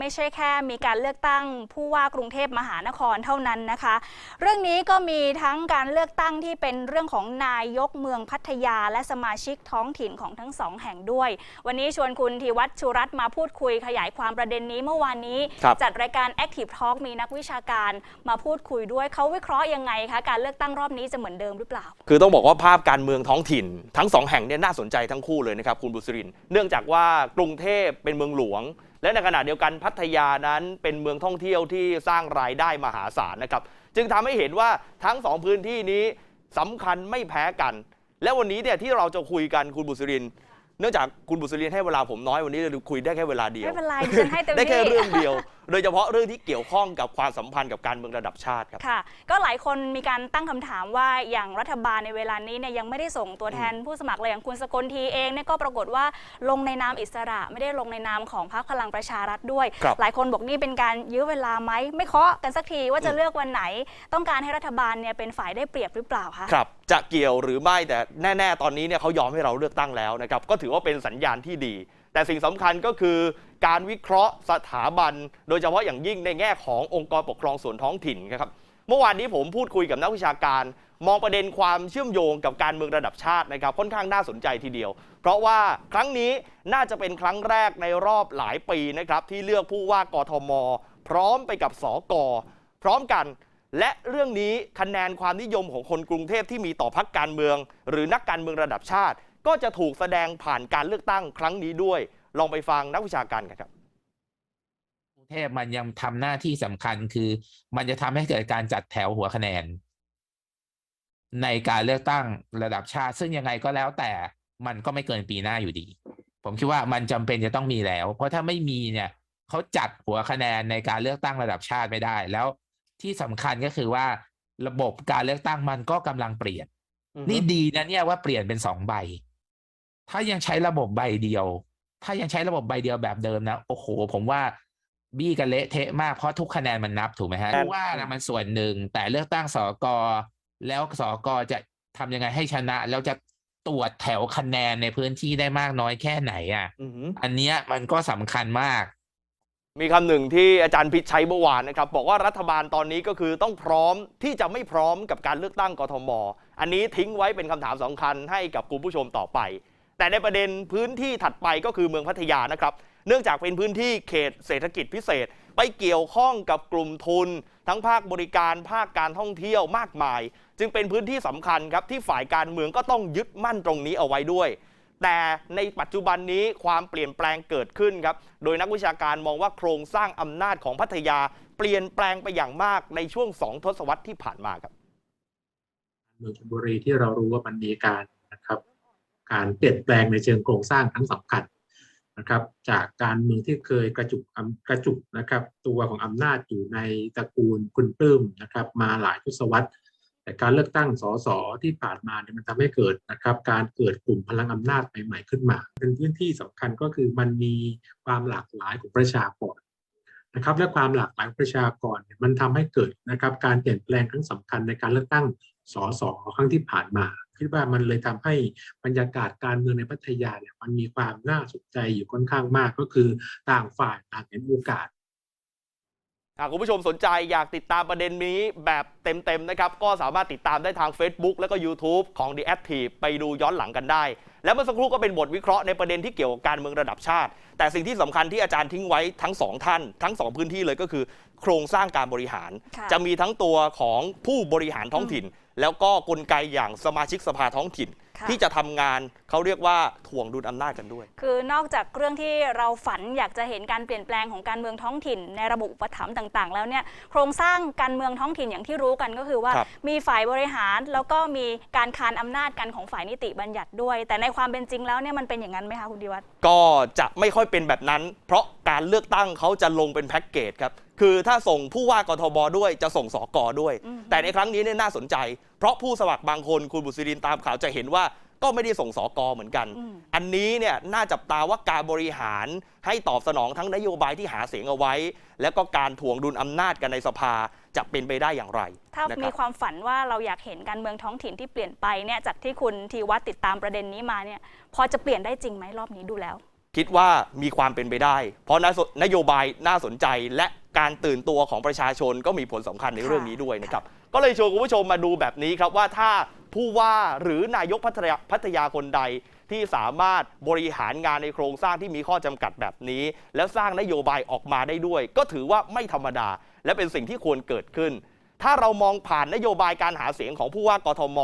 ไม่ใช่แค่มีการเลือกตั้งผู้ว่ากรุงเทพมหานครเท่านั้นนะคะ เรื่องนี้ก็มีทั้งการเลือกตั้งที่เป็นเรื่องของนายกเมืองพัทยา และสมาชิกท้องถิ่นของทั้งสองแห่งด้วย วันนี้ชวนคุณธีวัฒน์ชูรัตน์มาพูดคุยขยายความประเด็นนี้เมื่อวานนี้ครับจัดรายการ Active Talk มีนักวิชาการมาพูดคุยด้วยเขาวิเคราะห์ยังไงคะการเลือกตั้งรอบนี้จะเหมือนเดิมหรือเปล่า คือต้องบอกว่าภาพการเมืองท้องถิ่น ทั้งสองแห่งเนี่ยน่าสนใจทั้งคู่เลยนะครับคุณบุษรินทร์เนื่องจากว่ากรุงเทพเป็นเมืองหลวง และในขณะเดียวกันพัทยานั้นเป็นเมืองท่องเที่ยวที่สร้างรายได้มหาศาลนะครับ จึงทำให้เห็นว่าทั้งสองพื้นที่นี้สำคัญไม่แพ้กัน และวันนี้เนี่ยที่เราจะคุยกันคุณบุษรินทร์ เนื่องจากคุณบุษรินทร์ให้เวลาผมน้อยวันนี้เราคุยได้แค่เวลาเดียวไม่เป็นไรดิฉันให้เต็มได้แค่ที่เรื่องเดียว โดยเฉพาะเรื่องที่เกี่ยวข้องกับความสัมพันธ์กับการเมืองระดับชาติครับ ค่ะ ก็หลายคนมีการตั้งคำถามว่าอย่างรัฐบาลในเวลานี้เนี่ยยังไม่ได้ส่งตัวแทนผู้สมัครเลยอย่างคุณสกลทีเองเนี่ยก็ปรากฏว่าลงในนามอิสระไม่ได้ลงในนามของพรรคพลังประชารัฐด้วย ครับหลายคนบอกนี่เป็นการยื้อเวลาไหมไม่เคาะกันสักทีว่าจะเลือกวันไหน ต้องการให้รัฐบาลเนี่ยเป็นฝ่ายได้เปรียบหรือเปล่าคะ ครับ จะเกี่ยวหรือไม่แต่แน่ ๆ ตอนนี้เนี่ยเขายอมให้เราเลือกตั้งแล้วนะครับก็ถือว่าเป็นสัญญาณที่ดี แต่สิ่งสำคัญก็คือการวิเคราะห์สถาบัน โดยเฉพาะอย่างยิ่งในแง่ขององค์กรปกครองส่วนท้องถิ่นนะครับเมื่อวานนี้ผมพูดคุยกับนักวิชาการ มองประเด็นความเชื่อมโยงกับการเมืองระดับชาตินะครับค่อนข้างน่าสนใจทีเดียว เพราะว่าครั้งนี้น่าจะเป็นครั้งแรกในรอบหลายปีนะครับที่เลือกผู้ว่ากทม พร้อมไปกับสกพร้อมกัน และเรื่องนี้คะแนนความนิยมของคนกรุงเทพที่มีต่อพรรคการเมือง หรือนักการเมืองระดับชาติ ก็จะถูกแสดงผ่านการเลือกตั้งครั้งนี้ด้วย ลองไปฟังนักวิชาการกันครับกรุงเทพมันยังทำหน้าที่สำคัญคือ มันจะทำให้เกิดการจัดแถวหัวคะแนน ในการเลือกตั้งระดับชาติ ซึ่งยังไงก็แล้วแต่มันก็ไม่เกินปีหน้าอยู่ดี ผมคิดว่ามันจำเป็นจะต้องมีแล้ว เพราะถ้าไม่มีเนี่ยเขาจัดหัวคะแนนในการเลือกตั้งระดับชาติไม่ได้แล้ว ที่สำคัญก็คือว่าระบบการเลือกตั้งมันก็กำลังเปลี่ยน นี่ดีนะเนี่ยว่าเปลี่ยนเป็นสองใบ ถ้ายังใช้ระบบใบเดียว ถ้ายังใช้ระบบใบเดียวแบบเดิมนะโอ้โห ผมว่าบี้กันเละเทะมากเพราะทุกคะแนนมันนับถูกไหมฮะครับผู้ว่านะมันส่วนหนึ่งแต่เลือกตั้งสกแล้วสกจะทำยังไงให้ชนะ แล้วจะตรวจแถวคะแนนในพื้นที่ได้มากน้อยแค่ไหนอะอือหืออันเนี้ยมันก็สำคัญมาก มีคำหนึ่งที่อาจารย์พิชชัยเมื่อวานนะครับ บอกว่ารัฐบาลตอนนี้ก็คือต้องพร้อมที่จะไม่พร้อมกับการเลือกตั้งกทม อันนี้ทิ้งไว้เป็นคำถามสำคัญให้กับคุณผู้ชมต่อไป แต่ในประเด็นพื้นที่ถัดไปก็คือเมืองพัทยานะครับ เนื่องจากเป็นพื้นที่เขตเศรษฐกิจพิเศษ ไปเกี่ยวข้องกับกลุ่มทุน ทั้งภาคบริการภาคการท่องเที่ยวมากมาย จึงเป็นพื้นที่สำคัญครับที่ฝ่ายการเมืองก็ต้องยึดมั่นตรงนี้เอาไว้ด้วย แต่ในปัจจุบันนี้ความเปลี่ยนแปลงเกิดขึ้นครับ โดยนักวิชาการมองว่าโครงสร้างอำนาจของพัทยา เปลี่ยนแปลงไปอย่างมากในช่วงสองทศวรรษที่ผ่านมาครับเมืองชลบุรีที่เรารู้ว่ามันมีการนะครับ การเปลี่ยนแปลงในเชิงโครงสร้างทั้งสำคัญนะครับ จากการเมืองที่เคยกระจุกกระจุกนะครับ ตัวของอำนาจอยู่ในตระกูลคุณปลื้มนะครับ มาหลายทศวรรษ แต่การเลือกตั้งสสที่ผ่านมาเนี่ยมันทำให้เกิดนะครับการเกิดกลุ่มพลังอำนาจใหม่ๆขึ้นมา เป็นพื้นที่สำคัญก็คือมันมีความหลากหลายของประชากรนะครับ และความหลากหลายของประชากรเนี่ยมันทำให้เกิดนะครับการเปลี่ยนแปลงครั้งสำคัญในการเลือกตั้งสสครั้งที่ผ่านมาคิดว่ามันเลยทำให้บรรยากาศการเมืองในพัทยาเนี่ยมันมีความน่าสนใจอยู่ค่อนข้างมากก็คือต่างฝ่ายต่างเห็นโอกาส หากคุณผู้ชมสนใจอยากติดตามประเด็นนี้แบบเต็มๆนะครับ ก็สามารถติดตามได้ทาง Facebook และก็ YouTube ของ The Active ไปดูย้อนหลังกันได้ และเมื่อสักครู่ก็เป็นบทวิเคราะห์ในประเด็นที่เกี่ยวกับการเมืองระดับชาติ แต่สิ่งที่สำคัญที่อาจารย์ทิ้งไว้ทั้งสองท่าน ทั้งสองพื้นที่เลยก็คือ โครงสร้างการบริหารค่ะจะมีทั้งตัวของผู้บริหารท้องถิ่น แล้วก็กลไกอย่างสมาชิกสภาท้องถิ่น ค่ะที่จะทำงานเขาเรียกว่าถ่วงดุลอำนาจกันด้วย คือนอกจากเรื่องที่เราฝันอยากจะเห็นการเปลี่ยนแปลงของการเมืองท้องถิ่น ในระบบอุปถัมภ์ต่างๆ แล้วเนี่ยโครงสร้างการเมืองท้องถิ่นอย่างที่รู้กันก็คือว่า ครับ มีฝ่ายบริหารแล้วก็มีการคานอำนาจกันของฝ่ายนิติบัญญัติด้วย แต่ในความเป็นจริงแล้วเนี่ยมันเป็นอย่างนั้นไหมคะคุณดิวัฒน์ก็จะไม่ค่อยเป็นแบบนั้น เพราะการเลือกตั้งเขาจะลงเป็นแพ็กเกจครับ คือถ้าส่งผู้ว่ากทบด้วยจะส่งสอกอด้วยอืมแต่ในครั้งนี้เนี่ยน่าสนใจ เพราะผู้สมัครบางคนคุณบุษรินตามข่าวจะเห็นว่าก็ไม่ได้ส่งสอกอเหมือนกันอืมอันนี้เนี่ยน่าจับตาว่าการบริหารให้ตอบสนองทั้งนโยบายที่หาเสียงเอาไว้ และก็การถ่วงดุลอำนาจกันในสภาจะเป็นไปได้อย่างไร ถ้านะคมีรับความฝันว่าเราอยากเห็นการเมืองท้องถิ่นที่เปลี่ยนไปเนี่ยจากที่คุณทีวัฒน์ติดตามประเด็นนี้มาเนี่ยพอจะเปลี่ยนได้จริงไหมรอบนี้ดูแล้ว คิดว่ามีความเป็นไปได้ เพราะนโยนโยบายน่าสนใจและ การตื่นตัวของประชาชนก็มีผลสำคัญในเรื่องนี้ด้วยนะครับ ก็เลยชวนคุณผู้ชมมาดูแบบนี้ครับว่าถ้าผู้ว่าหรือนายกพัทยาพัทยาคนใดที่สามารถบริหารงานในโครงสร้างที่มีข้อจำกัดแบบนี้ แล้วสร้างนโยบายออกมาได้ด้วย ก็ถือว่าไม่ธรรมดา และเป็นสิ่งที่ควรเกิดขึ้น ถ้าเรามองผ่านนโยบายการหาเสียงของผู้ว่ากทม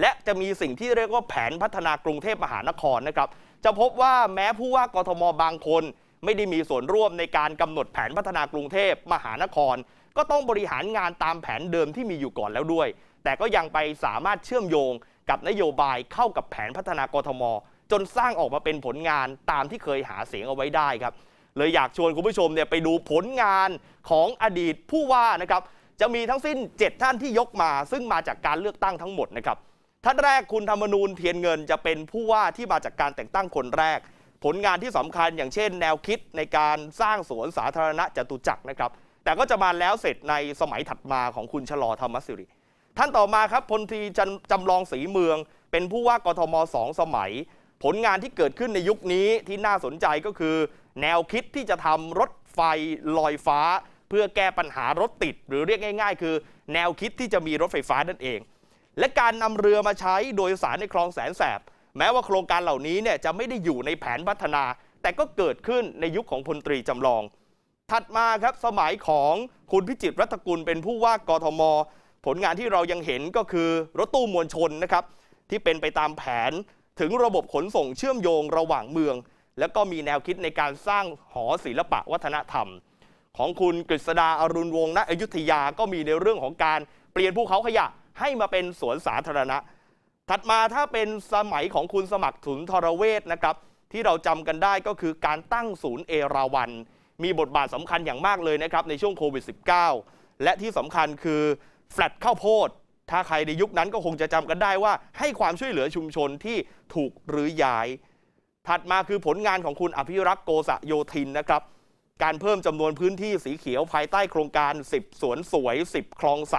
และจะมีสิ่งที่เรียกว่าแผนพัฒนากรุงเทพมหานครนะครับจะพบว่าแม้ผู้ว่ากทมบางคน ไม่ได้มีส่วนร่วมในการกำหนดแผนพัฒนากรุงเทพมหานคร ก็ต้องบริหารงานตามแผนเดิมที่มีอยู่ก่อนแล้วด้วย แต่ก็ยังไปสามารถเชื่อมโยงกับนโยบายเข้ากับแผนพัฒนากรทม จนสร้างออกมาเป็นผลงานตามที่เคยหาเสียงเอาไว้ได้ครับ เลยอยากชวนคุณผู้ชมเนี่ยไปดูผลงานของอดีตผู้ว่านะครับจะมีทั้งสิ้น 7 ท่านที่ยกมา ซึ่งมาจากการเลือกตั้งทั้งหมดนะครับท่านแรกคุณธรรมนูญเทียนเงินจะเป็นผู้ว่าที่มาจากการแต่งตั้งคนแรก ผลงานที่สำคัญอย่างเช่น แนวคิดในการสร้างสวนสาธารณะจตุจักรนะครับ แต่ก็จะมาแล้วเสร็จในสมัยถัดมาของคุณชะลอธรรมสิริ ท่านต่อมาครับพลตรีจจำลองศรีเมือง เป็นผู้ว่ากทมสองสมัย ผลงานที่เกิดขึ้นในยุคนี้ที่น่าสนใจก็คือ แนวคิดที่จะทำรถไฟลอยฟ้า เพื่อแก้ปัญหารถติด หรือเรียกง่าย ๆ คือ แนวคิดที่จะมีรถไฟฟ้านั่นเอง และการนำเรือมาใช้โดยสารในคลองแสนแสบ แม้ว่าโครงการเหล่านี้เนี่ยจะไม่ได้อยู่ในแผนพัฒนา แต่ก็เกิดขึ้นในยุคของพลตรีจำลอง ถัดมาครับสมัยของคุณพิจิตรรัตกุลเป็นผู้ว่ากทม ผลงานที่เรายังเห็นก็คือรถตู้มวลชนนะครับที่เป็นไปตามแผนถึงระบบขนส่งเชื่อมโยงระหว่างเมือง แล้วก็มีแนวคิดในการสร้างหอศิลปะวัฒนธรรม ของคุณกฤษดาอรุณวงศ์ณอยุธยาก็มีในเรื่องของการเปลี่ยนภูเขาขยะให้มาเป็นสวนสาธารณะ ถัดมาถ้าเป็นสมัยของคุณสมัครถุนทรเวศนะครับ ที่เราจำกันได้ก็คือการตั้งศูนย์เอราวัน มีบทบาทสำคัญอย่างมากเลยนะครับในช่วงโควิด -19 และที่สำคัญคือแฟลตข้าวโพด ถ้าใครในยุคนั้นก็คงจะจำกันได้ว่า ให้ความช่วยเหลือชุมชนที่ถูกรื้อย้าย ถัดมาคือผลงานของคุณอภิรักษ์โกษโยธินนะครับ การเพิ่มจำนวนพื้นที่สีเขียวภายใต้โครงการ 10 สวนสวย 10 คลองใส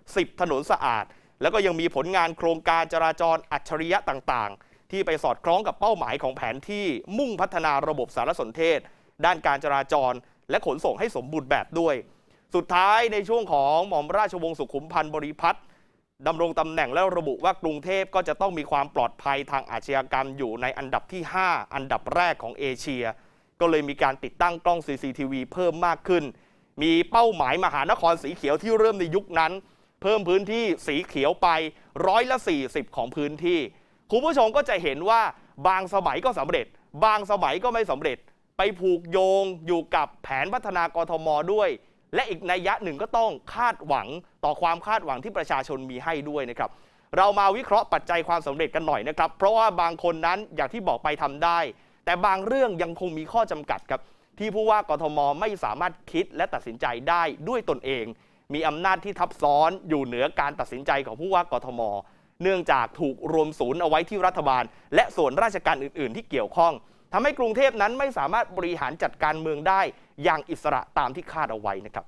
10 ถนนสะอาด แล้วก็ยังมีผลงานโครงการจราจรอัจฉริยะต่างๆ ที่ไปสอดคล้องกับเป้าหมายของแผนที่มุ่งพัฒนาระบบสารสนเทศ ด้านการจราจร และขนส่งให้สมบูรณ์แบบด้วย สุดท้ายในช่วงของหม่อมราชวงศ์สุขุมพันธ์บริพัตรดำรงตำแหน่งและระบุว่ากรุงเทพก็จะต้องมีความปลอดภัยทางอาชญากรรมอยู่ในอันดับที่ 5 อันดับแรกของเอเชีย ก็เลยมีการติดตั้งกล้อง CCTV เพิ่มมากขึ้น มีเป้าหมายมหานครสีเขียวที่เริ่มในยุคนั้น เพิ่มพื้นที่สีเขียวไปร้อยละ 40 ของพื้นที่ คุณผู้ชมก็จะเห็นว่าบางสมัยก็สำเร็จ บางสมัยก็ไม่สำเร็จ ไปผูกโยงอยู่กับแผนพัฒนากรทมด้วย และอีกนัยยะหนึ่งก็ต้องคาดหวังต่อความคาดหวังที่ประชาชนมีให้ด้วยนะครับเรามาวิเคราะห์ปัจจัยความสำเร็จกันหน่อยนะครับ เพราะว่าบางคนนั้นอย่างที่บอกไปทำได้ แต่บางเรื่องยังคงมีข้อจำกัดครับ ที่ผู้ว่ากทมไม่สามารถคิดและตัดสินใจได้ด้วยตนเอง มีอำนาจที่ทับซ้อนอยู่เหนือการตัดสินใจของผู้ว่ากทม เนื่องจากถูกรวมศูนย์เอาไว้ที่รัฐบาล และส่วนราชการอื่น ๆ ที่เกี่ยวข้องทำให้กรุงเทพนั้นไม่สามารถบริหารจัดการเมืองได้อย่างอิสระตามที่คาดเอาไว้นะครับ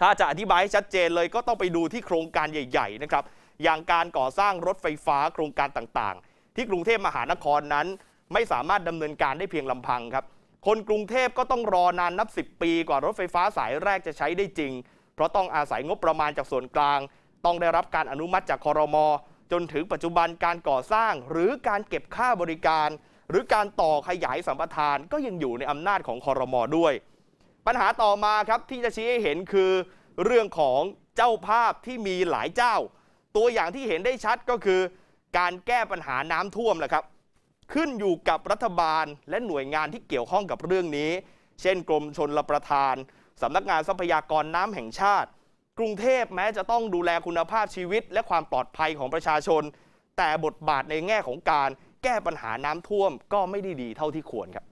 ถ้าจะอธิบายชัดเจนเลยก็ต้องไปดูที่โครงการใหญ่ ๆ นะครับ อย่างการก่อสร้างรถไฟฟ้าโครงการต่างๆ ที่กรุงเทพมหานครนั้น ไม่สามารถดำเนินการได้เพียงลำพังครับคนกรุงเทพก็ต้องรอนานนับ 10 ปีกว่ารถไฟฟ้าสายแรกจะใช้ได้จริง เพราะต้องอาศัยงบประมาณจากส่วนกลาง ต้องได้รับการอนุมัติจากคอรมอจนถึงปัจจุบันการก่อสร้าง หรือการเก็บค่าบริการ หรือการต่อขยายสัมปทานก็ยังอยู่ในอำนาจของคอรมอด้วย ปัญหาต่อมาครับที่จะชี้ให้เห็นคือ เรื่องของเจ้าภาพที่มีหลายเจ้า ตัวอย่างที่เห็นได้ชัดก็คือ การแก้ปัญหาน้ำท่วมแหละครับ ขึ้นอยู่กับรัฐบาลและหน่วยงานที่เกี่ยวข้องกับเรื่องนี้ เช่น กรมชนรประทาน สำนักงานทรัพยากรน้ำแห่งชาติ กรุงเทพแม้จะต้องดูแลคุณภาพชีวิต และความปลอดภัยของประชาชน แต่บทบาทในแง่ของการแก้ปัญหาน้ำท่วมก็ไม่ได้ดีเท่าที่ควรครับ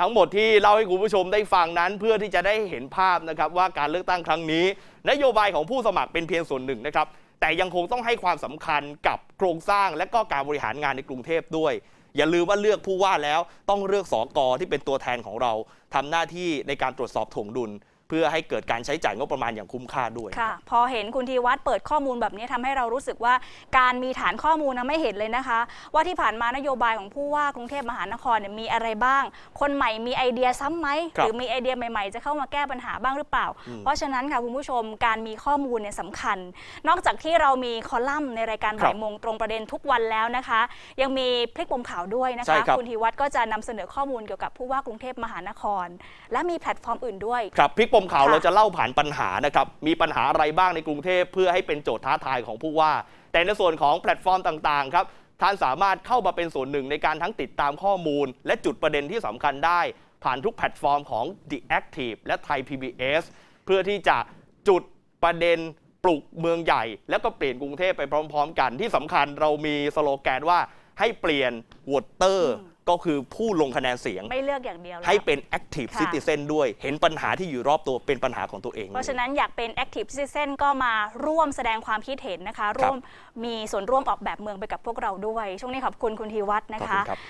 ทั้งหมดที่เล่าให้คุณผู้ชมได้ฟังนั้นเพื่อที่จะได้เห็นภาพนะครับว่าการเลือกตั้งครั้งนี้ นโยบายของผู้สมัครเป็นเพียงส่วนหนึ่งนะครับแต่ยังคงต้องให้ความสำคัญกับโครงสร้างและก็การบริหารงานในกรุงเทพด้วย อย่าลืมว่าเลือกผู้ว่าแล้วต้องเลือกสอกอที่เป็นตัวแทนของเราทำหน้าที่ในการตรวจสอบถ่วงดุล พื่อพื่อให้เกิดการใช้จ่ายงบประมาณอย่างคุ้มค่าด้วย ค่ะ พอเห็นคุณธีวัฒน์เปิดข้อมูลแบบนี้ทำให้เรารู้สึกว่าการมีฐานข้อมูลนะไม่เห็นเลยนะคะ ว่าที่ผ่านมานโยบายของผู้ว่ากรุงเทพมหานครเนี่ยมีอะไรบ้าง คนใหม่มีไอเดียซ้ำไหมครัหบรือมีไอเดียใหม่ๆ จะเข้ามาแก้ปัญหาบ้างหรือเปล่าอืมเพราะฉะนั้นค่ะคุณผู้ชมการมีข้อมูลเนี่ยสำคัญ นอกจากที่เรามีคอลัมน์ในรายการครับบ่ายโมงตรงประเด็นทุกวันแล้วนะคะ ยังมีพลิกปมข่าวด้วยนะใช่คะครับณธีวัฒน์ก็จะนำเสนอข้อมูลเกี่ยวกับผู้ว่ากรุงเทพมหานคร และมีแพลตฟอร์มอื่นด้วยครับพลิกปมข่าวค่ะเราจะเล่าผ่านปัญหานะครับมีปัญหาอะไรบ้างในกรุงเทพเพื่อให้เป็นโจทย์ท้าทายของผู้ว่า แต่ในส่วนของแพลตฟอร์มต่างๆครับท่านสามารถเข้ามาเป็นส่วนหนึ่งในการทั้งติดตามข้อมูล และจุดประเด็นที่สำคัญได้ ผ่านทุกแพลตฟอร์มของ The Active และไทย PBS เพื่อที่จะจุดประเด็นปลุกเมืองใหญ่ แล้วก็เปลี่ยนกรุงเทพไปพร้อม ๆ กันที่สำคัญเรามีสโลแกนว่าให้เปลี่ยนวอเตอร์อืม ก็คือผู้ลงคะแนนเสียง ไม่เลือกอย่างเดียวแล้ว ให้เป็น active ค่ะ citizen ด้วย เห็นปัญหาที่อยู่รอบตัวเป็นปัญหาของตัวเอง เพราะฉะนั้นอยากเป็น Active Citizen ก็มาร่วมแสดงความคิดเห็นนะคะ ร่วมมีส่วนร่วมออกแบบเมืองไปกับพวกเราด้วย ช่วงนี้ขอบคุณคุณธีวัฒน์นะขอบคะคุณครับ